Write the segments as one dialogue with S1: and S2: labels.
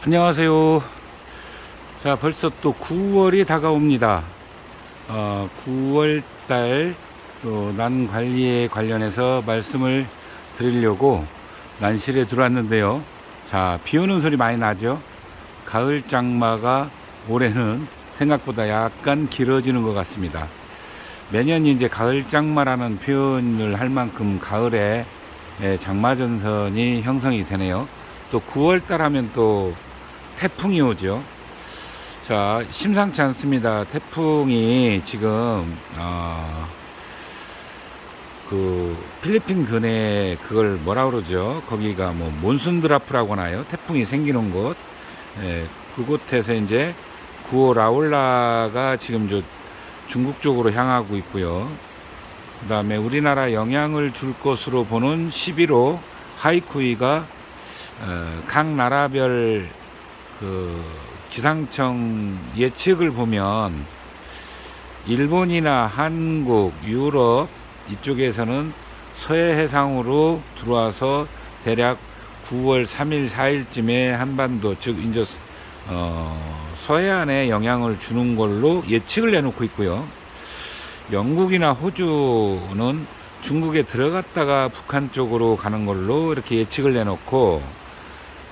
S1: 안녕하세요. 자, 벌써 또 9월이 다가옵니다. 어, 9월 달, 또, 난 관리에 관련해서 말씀을 드리려고 난실에 들어왔는데요. 자, 비 오는 소리 많이 나죠? 가을 장마가 올해는 생각보다 약간 길어지는 것 같습니다. 매년 이제 가을 장마라는 표현을 할 만큼 가을에 예, 장마 전선이 형성이 되네요. 또 9월 달 하면 또 태풍이 오죠. 자, 심상치 않습니다. 태풍이 지금 어, 그 필리핀 근해 그걸 뭐라 그러죠? 거기가 뭐 몬순 드라프라고 하나요? 태풍이 생기는 곳. 예, 그곳에서 이제 구호 라울라가 지금 저 중국 쪽으로 향하고 있고요. 그 다음에 우리나라 영향을 줄 것으로 보는 11호 하이쿠이가 어, 각 나라별 그 기상청 예측을 보면 일본이나 한국, 유럽 이쪽에서는 서해 해상으로 들어와서 대략 9월 3일, 4일쯤에 한반도 즉 이제 어, 서해안에 영향을 주는 걸로 예측을 내놓고 있고요. 영국이나 호주는 중국에 들어갔다가 북한 쪽으로 가는 걸로 이렇게 예측을 내놓고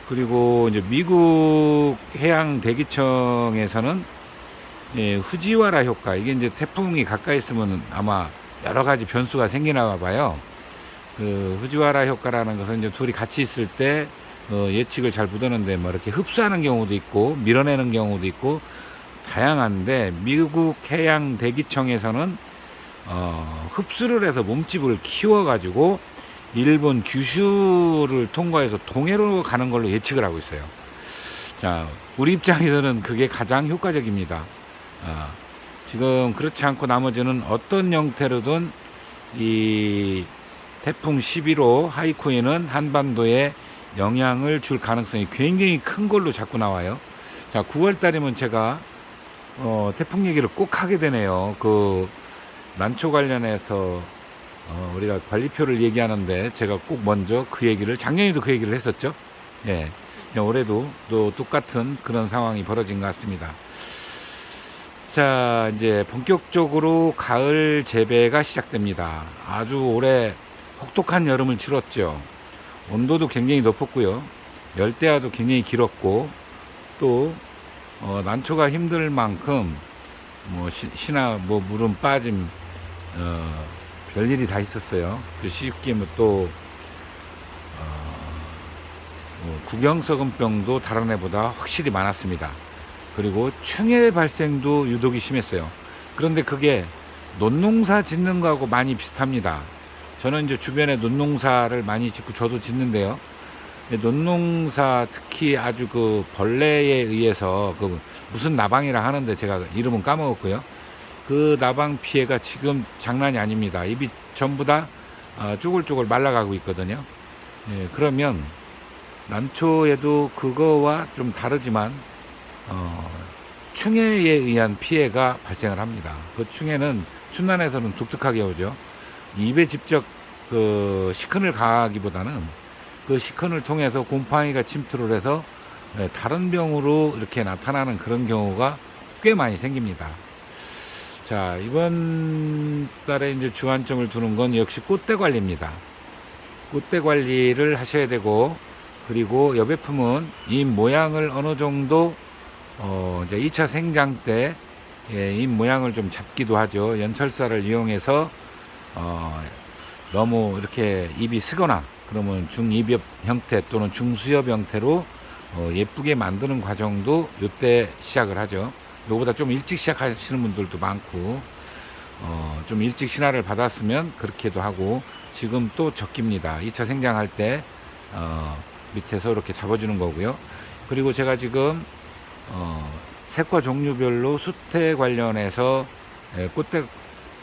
S1: 그리고 이제 미국 해양 대기청에서는 예, 후지와라 효과 이게 이제 태풍이 가까이 있으면 아마 여러 가지 변수가 생기나 봐요. 그 후지와라 효과라는 것은 이제 둘이 같이 있을 때 어, 예측을 잘 못하는데 뭐 이렇게 흡수하는 경우도 있고 밀어내는 경우도 있고 다양한데 미국 해양 대기청에서는 어, 흡수를 해서 몸집을 키워가지고 일본 규슈를 통과해서 동해로 가는 걸로 예측을 하고 있어요. 자, 우리 입장에서는 그게 가장 효과적입니다. 아, 지금 그렇지 않고 나머지는 어떤 형태로든 이 태풍 11호 하이쿠이는 한반도에 영향을 줄 가능성이 굉장히 큰 걸로 자꾸 나와요. 자, 9월 달이면 제가 어, 태풍 얘기를 꼭 하게 되네요. 그 난초 관련해서 어, 우리가 관리표를 얘기하는데 제가 꼭 먼저 그 얘기를 작년에도 그 얘기를 했었죠. 예. 올해도 또 똑같은 그런 상황이 벌어진 것 같습니다. 자, 이제 본격적으로 가을 재배가 시작됩니다. 아주 올해 혹독한 여름을 치렀죠. 온도도 굉장히 높았고요. 열대야도 굉장히 길었고 또 어, 난초가 힘들 만큼 뭐 시, 시나 뭐 물은 빠짐 어, 별일이 다 있었어요. 그 쉽게 뭐또 어, 뭐 구경석은병도 다른 해보다 확실히 많았습니다. 그리고 충해 발생도 유독이 심했어요. 그런데 그게 논농사 짓는 거하고 많이 비슷합니다. 저는 이제 주변에 논농사를 많이 짓고 저도 짓는데요. 논농사 특히 아주 그 벌레에 의해서 그 무슨 나방이라 하는데 제가 이름은 까먹었고요. 그 나방 피해가 지금 장난이 아닙니다. 입이 전부 다 어, 쪼글쪼글 말라가고 있거든요. 예, 그러면 난초에도 그거와 좀 다르지만 어, 충해에 의한 피해가 발생을 합니다. 그 충해는 춘난에서는 독특하게 오죠. 입에 직접 그 시큰을 가하기보다는 그 시큰을 통해서 곰팡이가 침투를 해서 예, 다른 병으로 이렇게 나타나는 그런 경우가 꽤 많이 생깁니다. 자, 이번 달에 이제 주안점을 두는 건 역시 꽃대 관리입니다. 꽃대 관리를 하셔야 되고, 그리고 여배품은 이 모양을 어느 정도, 어, 이제 2차 생장 때, 예, 이 모양을 좀 잡기도 하죠. 연철사를 이용해서, 어, 너무 이렇게 입이 쓰거나, 그러면 중입엽 형태 또는 중수엽 형태로 어, 예쁘게 만드는 과정도 이때 시작을 하죠. 요보다 좀 일찍 시작하시는 분들도 많고 어, 좀 일찍 신화를 받았으면 그렇게도 하고 지금 또 적깁니다. 2차 생장할 때 어, 밑에서 이렇게 잡아주는 거고요. 그리고 제가 지금 어, 색과 종류별로 수태 관련해서 예, 꽃대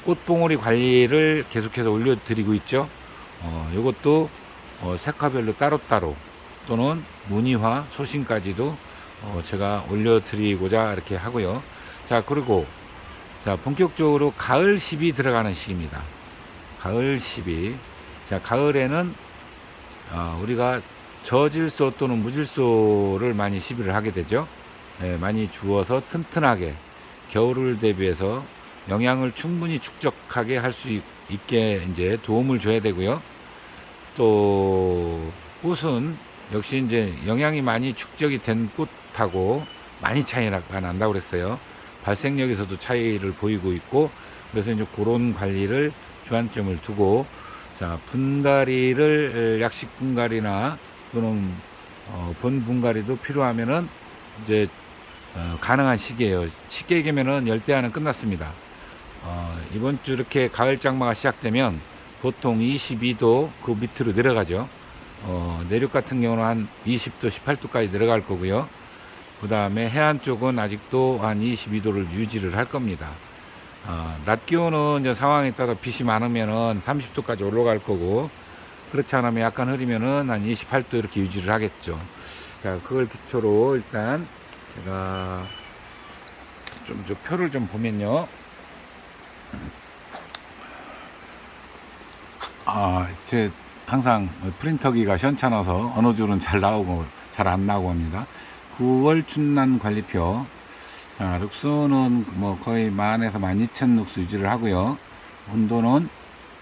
S1: 꽃봉오리 관리를 계속해서 올려드리고 있죠. 어, 이것도 어, 색화별로 따로따로 또는 무늬화 소신까지도 어, 제가 올려드리고자 이렇게 하고요. 자, 그리고 자, 본격적으로 가을 시비 들어가는 시기입니다. 가을 시비. 자, 가을에는 어, 우리가 저질소 또는 무질소를 많이 시비를 하게 되죠. 예, 많이 주어서 튼튼하게 겨울을 대비해서 영양을 충분히 축적하게 할 수 있게 이제 도움을 줘야 되고요. 또 꽃은 역시 이제 영양이 많이 축적이 된 꽃 하고 많이 차이가 난다고 그랬어요. 발생력에서도 차이를 보이고 있고 그래서 이제 그런 관리를 주안점을 두고 자 분갈이를 약식 분갈이나 또는 어, 본 분갈이도 필요하면은 이제 어, 가능한 시기예요. 쉽게 얘기하면은 열대야는 끝났습니다. 어, 이번 주 이렇게 가을 장마가 시작되면 보통 22도 그 밑으로 내려가죠. 어, 내륙 같은 경우는 한 20도, 18도까지 내려갈 거고요. 그 다음에 해안 쪽은 아직도 한 22도를 유지를 할 겁니다. 어, 낮 기온은 이제 상황에 따라 빛이 많으면은 30도까지 올라갈 거고, 그렇지 않으면 약간 흐리면은 한 28도 이렇게 유지를 하겠죠. 자, 그걸 기초로 일단 제가 좀 저 표를 좀 보면요. 아, 제 항상 프린터기가 시원찮아서 어느 줄은 잘 나오고 잘 안 나오고 합니다. 9월 춘난 관리표. 자, 룩수는 뭐 거의 만에서 12,000 룩수 유지를 하고요. 온도는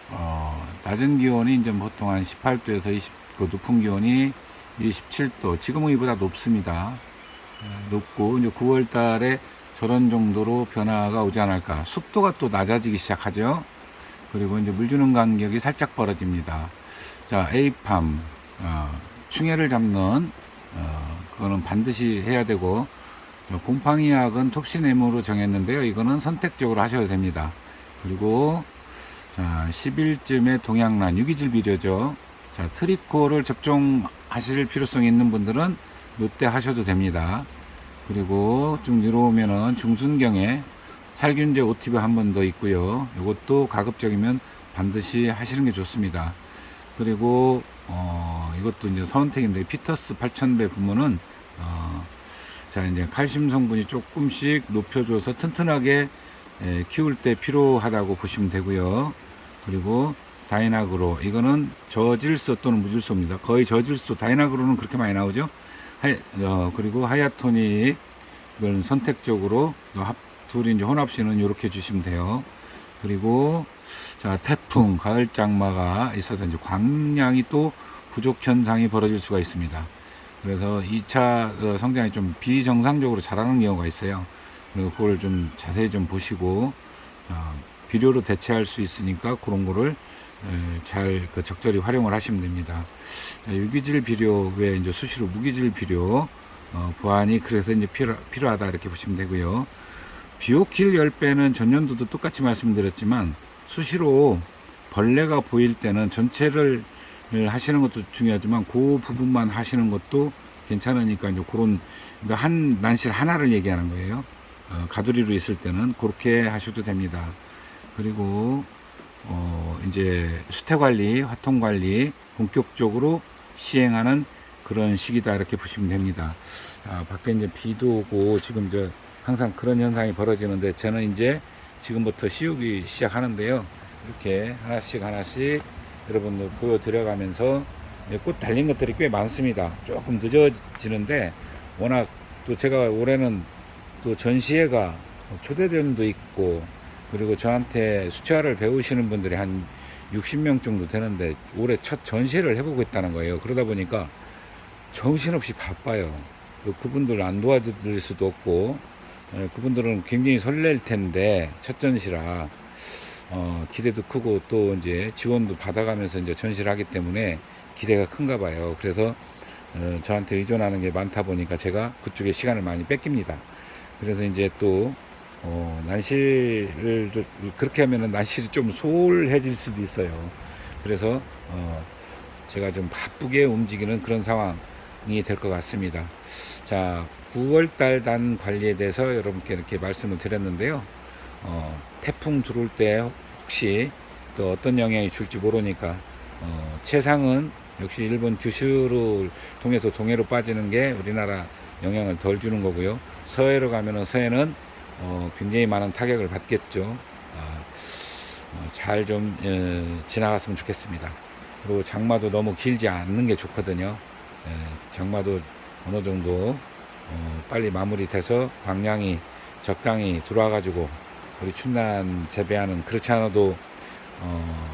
S1: 어, 낮은 기온이 이제 보통 한 18도에서 20, 그 높은 기온이 27도. 지금은 이보다 높습니다. 어, 높고 이제 9월 달에 저런 정도로 변화가 오지 않을까. 습도가 또 낮아지기 시작하죠. 그리고 이제 물 주는 간격이 살짝 벌어집니다. 자, 에이팜, 어, 충해를 잡는, 어, 그거는 반드시 해야 되고, 저 곰팡이약은 톱신엠으로 정했는데요. 이거는 선택적으로 하셔도 됩니다. 그리고, 자, 10일쯤에 동양란, 유기질 비료죠. 자, 트리코를 접종하실 필요성이 있는 분들은 이때 하셔도 됩니다. 그리고 좀 내려오면은 중순경에 살균제 오티브 한 번 더 있고요. 이것도 가급적이면 반드시 하시는 게 좋습니다. 그리고 어, 이것도 이제 선택인데 피터스 8000배 부문은 어, 자 이제 칼슘 성분이 조금씩 높여줘서 튼튼하게 에, 키울 때 필요하다고 보시면 되고요. 그리고 다이나그로 이거는 저질소 또는 무질소입니다. 거의 저질소 다이나그로는 그렇게 많이 나오죠. 하, 어, 그리고 하야토닉 이건 선택적으로 합, 둘이 이제 혼합시는 이렇게 주시면 돼요. 그리고 자 태풍 가을 장마가 있어서 이제 광량이 또 부족 현상이 벌어질 수가 있습니다. 그래서 2차 성장이 좀 비정상적으로 자라는 경우가 있어요. 그리고 그걸 좀 자세히 좀 보시고 어, 비료로 대체할 수 있으니까 그런 거를 잘 그 적절히 활용을 하시면 됩니다. 자, 유기질 비료 외에 이제 수시로 무기질 비료 어, 보완이 그래서 이제 필요, 필요하다 이렇게 보시면 되고요. 비오킬 10배는 전년도도 똑같이 말씀드렸지만 수시로 벌레가 보일 때는 전체를 하시는 것도 중요하지만 그 부분만 하시는 것도 괜찮으니까 이제 그런 그러니까 한 난실 하나를 얘기하는 거예요. 어, 가두리로 있을 때는 그렇게 하셔도 됩니다. 그리고 어, 이제 수태 관리, 화통 관리 본격적으로 시행하는 그런 시기다 이렇게 보시면 됩니다. 아, 밖에 이제 비도 오고 지금 저 항상 그런 현상이 벌어지는데 저는 이제 지금부터 씌우기 시작하는데요. 이렇게 하나씩 하나씩 여러분들 보여드려가면서 꽃 달린 것들이 꽤 많습니다. 조금 늦어지는데 워낙 또 제가 올해는 또 전시회가 초대전도 있고 그리고 저한테 수채화를 배우시는 분들이 한 60명 정도 되는데 올해 첫 전시회를 해보고 있다는 거예요. 그러다 보니까 정신없이 바빠요. 그분들 안 도와드릴 수도 없고 예, 그분들은 굉장히 설렐 텐데 첫 전시라 어, 기대도 크고 또 이제 지원도 받아가면서 이제 전시를 하기 때문에 기대가 큰가 봐요. 그래서 어, 저한테 의존하는 게 많다 보니까 제가 그쪽에 시간을 많이 뺏깁니다. 그래서 이제 또 어, 난시를 좀 그렇게 하면은 난실이 좀 소홀해질 수도 있어요. 그래서 어, 제가 좀 바쁘게 움직이는 그런 상황이 될 것 같습니다. 자, 9월달 단 관리에 대해서 여러분께 이렇게 말씀을 드렸는데요. 어, 태풍 들어올 때 혹시 또 어떤 영향이 줄지 모르니까 어, 최상은 역시 일본 규슈를 통해서 동해로 빠지는 게 우리나라 영향을 덜 주는 거고요. 서해로 가면은 서해는 어, 굉장히 많은 타격을 받겠죠. 어, 어, 잘좀 어, 지나갔으면 좋겠습니다. 그리고 장마도 너무 길지 않는 게 좋거든요. 예, 장마도 어느 정도 어, 빨리 마무리돼서 방량이 적당히 들어와가지고 우리 춘난 재배하는 그렇지 않아도 어,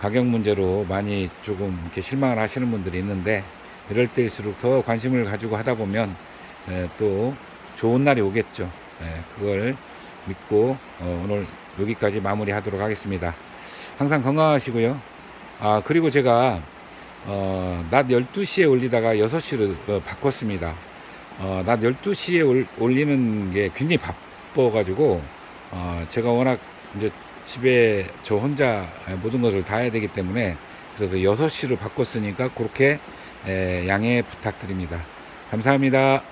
S1: 가격 문제로 많이 조금 이렇게 실망을 하시는 분들이 있는데 이럴 때일수록 더 관심을 가지고 하다 보면 예, 또 좋은 날이 오겠죠. 예, 그걸 믿고 어, 오늘 여기까지 마무리하도록 하겠습니다. 항상 건강하시고요. 아 그리고 제가 어, 낮 12시에 올리다가 6시로 어, 바꿨습니다. 어, 낮 12시에 올, 올리는 게 굉장히 바빠가지고 어, 제가 워낙 이제 집에 저 혼자 모든 것을 다 해야 되기 때문에 그래서 6시로 바꿨으니까 그렇게 에, 양해 부탁드립니다. 감사합니다.